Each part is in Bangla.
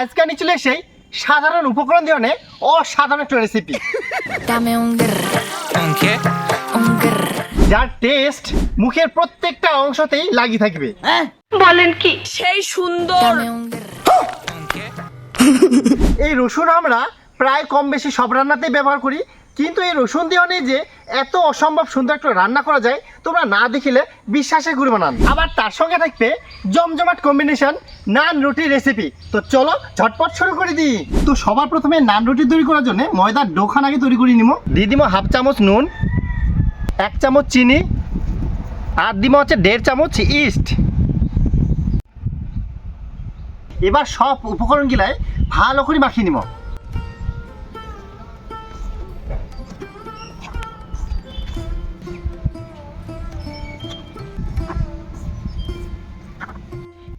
আজকে আমি চলে এসেই সাধারণ উপকরণ দিয়ে অনেক অসাধারণ একটা রেসিপি. যার টেস্ট মুখের প্রত্যেকটা অংশতেই লাগিয়ে থাকবে। বলেন কি? সেই সুন্দর? এই রসুন আমরা প্রায় কম বেশি সব রান্নাতেই ব্যবহার করি। কিন্তু এই রসুন দিয়ে অনেক যে এত অসম্ভব সুন্দর একটা রান্না করা যায়, তোমরা না দেখিলে বিশ্বাসে ঘুরে বানান আবার তার সঙ্গে থাকবে জমজমাট কম্বিনেশন নান রুটি রেসিপি তো চলো ঝটপট শুরু করে দিই। তো সবার প্রথমে নান রুটি তৈরি করার জন্য ময়দার ডোখান আগে তৈরি করে নিব দিয়ে দিব হাফ চামচ নুন, এক চামচ চিনি, আর দিব হচ্ছে দেড় চামচ ইস্ট এবার সব উপকরণগুলাই ভালো করে মাখিয়ে নিব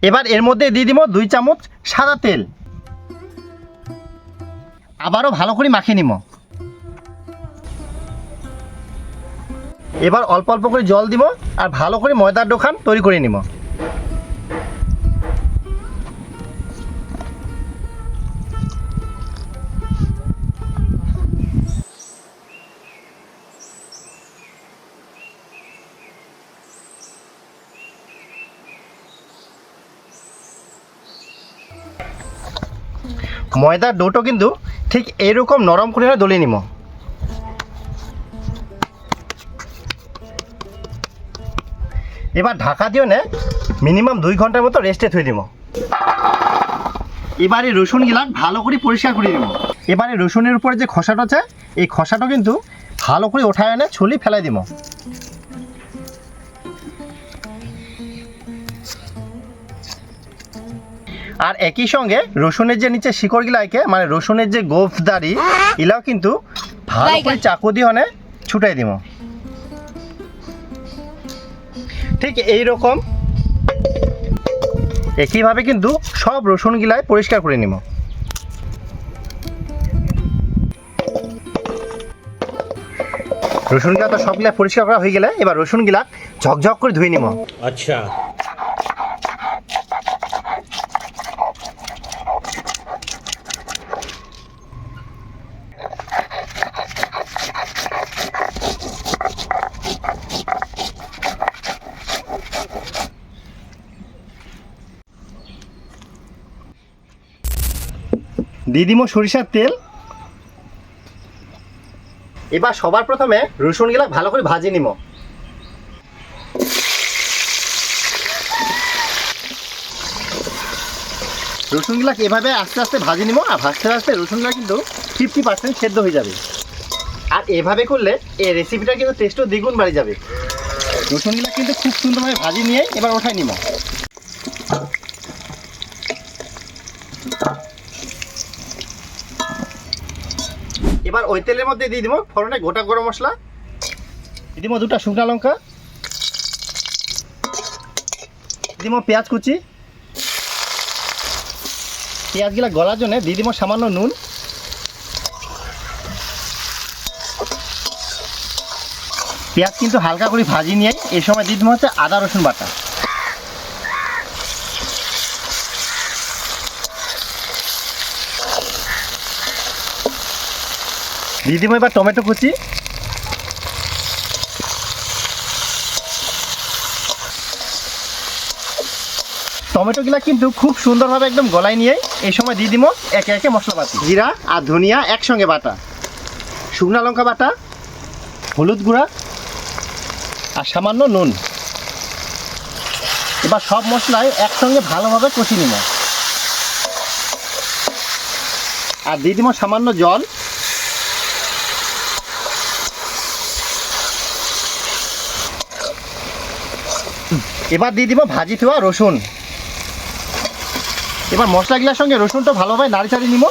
এবার এর মধ্যে দিয়ে দিব দুই চামচ সাদা তেল। আবারও ভালো করে মাখিয়ে নিব। এবার অল্প অল্প করে জল দিব আর ভালো করে ময়দার দোকান তৈরি করে নিব। ময়দার ডোটো কিন্তু ঠিক এরকম নরম করে দলিয়ে নিব। এবার ঢাকা দিও নে মিনিমাম দুই ঘণ্টার মতো রেস্টে থই দিব। এবারে রসুন গিলাক ভালো করে পরিষ্কার করে নিব। এবারে রসুনের উপরে যে খসাটা আছে, এই খসাটা কিন্তু ভালো করে ওঠায় এনে ছুলি ফেলাই দিব। আর একই সঙ্গে রসুনের যে নিচে শিকড় গিলাইকে মানে রসুনের যে গোফ দাড়ি এলাও কিন্তু ভালো করে চাকু দিয়ে অনেক ছুটাই দিব ঠিক এই রকম একইভাবে কিন্তু সব রসুন গিলায় পরিষ্কার করে নিব রসুনগুলা তো সবগুলা পরিষ্কার করা হয়ে গেলে এবার রসুনগুলা ঝকঝক করে ধুয়ে নিব আচ্ছা। দিয়ে দিব সরিষার তেল। এবার সবার প্রথমে রসুনগুলা ভালো করে ভাজি নিব রসুনগুলাকে এভাবে আস্তে আস্তে ভাজি নিব আর ভাজতে ভাজতে রসুনগুলা কিন্তু ফিফটি পার্সেন্ট সেদ্ধ হয়ে যাবে। আর এভাবে করলে এই রেসিপিটা কিন্তু টেস্টও দ্বিগুণ বাড়ি যাবে। রসুনগুলা কিন্তু খুব সুন্দরভাবে ভাজি নিয়ে এবার ওঠাই নিব এবার ওই তেলের মধ্যে দিয়ে দিব ফোড়নে গোটা গরম মশলা। দিয়ে দিব দুটা শুকনো লঙ্কা। দিব পেঁয়াজ কুচি। পেঁয়াজগুলা গলার জন্য দিয়ে দিব সামান্য নুন। পেঁয়াজ কিন্তু হালকা করে ভাজি নিয়ে এই সময় দিয়ে দিব হচ্ছে আদা রসুন বাটা। দিয়ে দিব এবার টমেটো কুচি। টমেটোগুলা কিন্তু খুব সুন্দরভাবে একদম গলাই নিয়ে এই সময় দিয়ে দিব একে একে মশলাপাতি। জিরা আর ধনিয়া একসঙ্গে বাটা। শুকনা লঙ্কা বাটা, হলুদ গুঁড়া আর সামান্য নুন। এবার সব মশলাই একসঙ্গে ভালোভাবে কষিয়ে নিব। আর দিয়ে দিব সামান্য জল এবার দিয়ে দিব ভাজি থোয়া রসুন। এবার মশলাগুলোর সঙ্গে রসুনটা ভালোভাবে নাড়ি চাড়িয়ে নিব।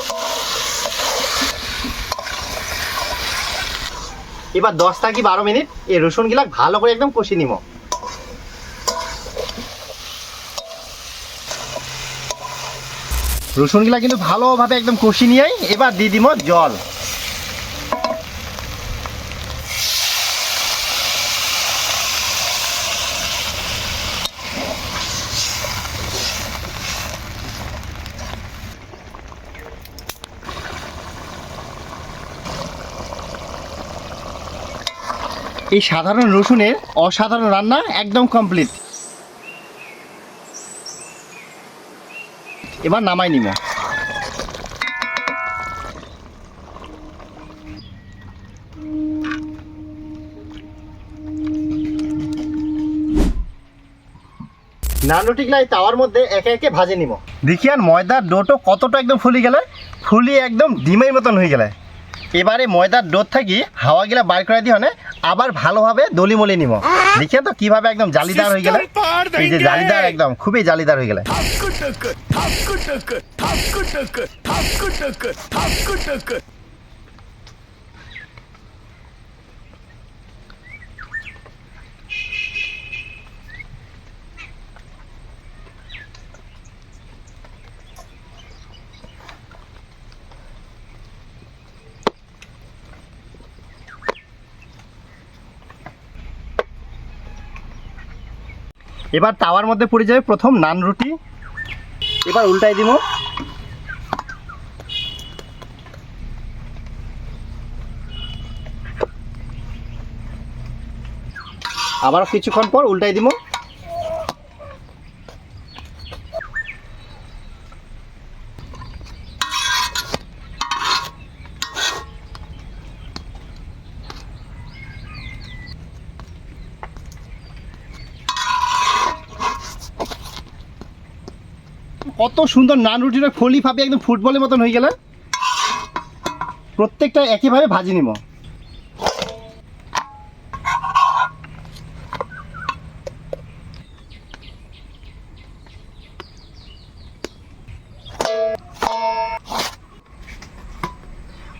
এবার দশ থেকে বারো মিনিট এই রসুনগুলা ভালো করে একদম কষি নিব। রসুনগুলা কিন্তু ভালোভাবে একদম কষি নিয়ে এবার দিয়ে দিব জল। এই সাধারণ রসুনের অসাধারণ রান্না একদম কমপ্লিট এবার নামাই নিব। নানুটিগুলাই তাওয়ার মধ্যে একে একে ভাজে নিব। দেখি আর ময়দার ডোটো কতটা একদম ফুলি গেলে? ফুলি একদম ডিমের মতন হয়ে গেলে। এবারে ময়দার ডোর থাকি হাওয়া গিলা বার করে দিয়ে হনে আবার ভালোভাবে দলি মলি নিব দেখিয়ে তো কীভাবে একদম জালিদার হয়ে গেল। এই যে জালিদার একদম খুবই জালিদার হয়ে গেলে। এবার তাওয়ার মধ্যে পড়ে যাবে প্রথম নান রুটি। এবার উল্টাই দিব। আবারও কিছুক্ষণ পর উল্টাই দিব। কত সুন্দর নান রুটিটা ফলি ফাপে একদম ফুটবলের মতন হয়ে গেলে প্রত্যেকটা একইভাবে ভাজি নিব।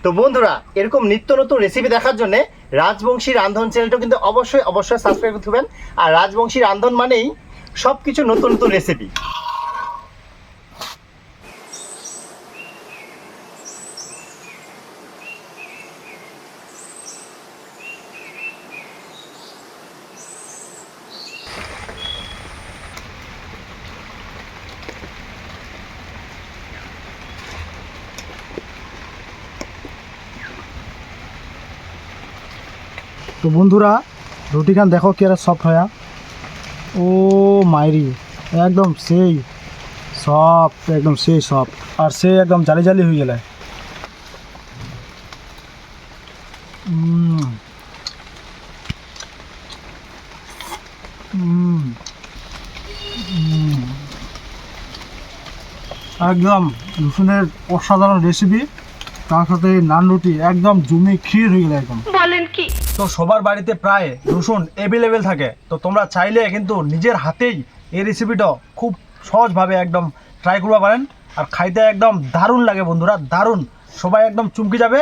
তো বন্ধুরা, এরকম নিত্য নতুন রেসিপি দেখার জন্য রাজবংশী রান্ধন চ্যানেলটা কিন্তু অবশ্যই অবশ্যই সাবস্ক্রাইব করতে হবেন আর রাজবংশী রান্ধন মানেই সব কিছু নতুন নতুন রেসিপি তো বন্ধুরা রুটিখান দেখো কি আর সফট হয়া ও মাইরি, একদম সেই সফট একদম সেই সফট আর সেই একদম জালি জালি হয়ে গেলে। একদম রসুনের অসাধারণ রেসিপি তার সাথে নান রুটি, একদম জমি ক্ষীর হয়ে গেলে একদম। তো সবার বাড়িতে প্রায় রসুন অ্যাভেলেবেল থাকে। তো তোমরা চাইলে কিন্তু নিজের হাতেই এই রেসিপিটা খুব সহজভাবে একদম ট্রাই করবা পারেন। আর খাইতে একদম দারুণ লাগে বন্ধুরা দারুণ। সবাই একদম চুমকি যাবে।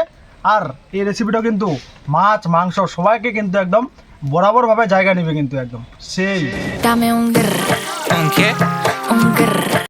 আর এই রেসিপিটা কিন্তু মাছ মাংস সবাইকে কিন্তু একদম বরাবরভাবে জায়গা নেবে কিন্তু একদম। সেই।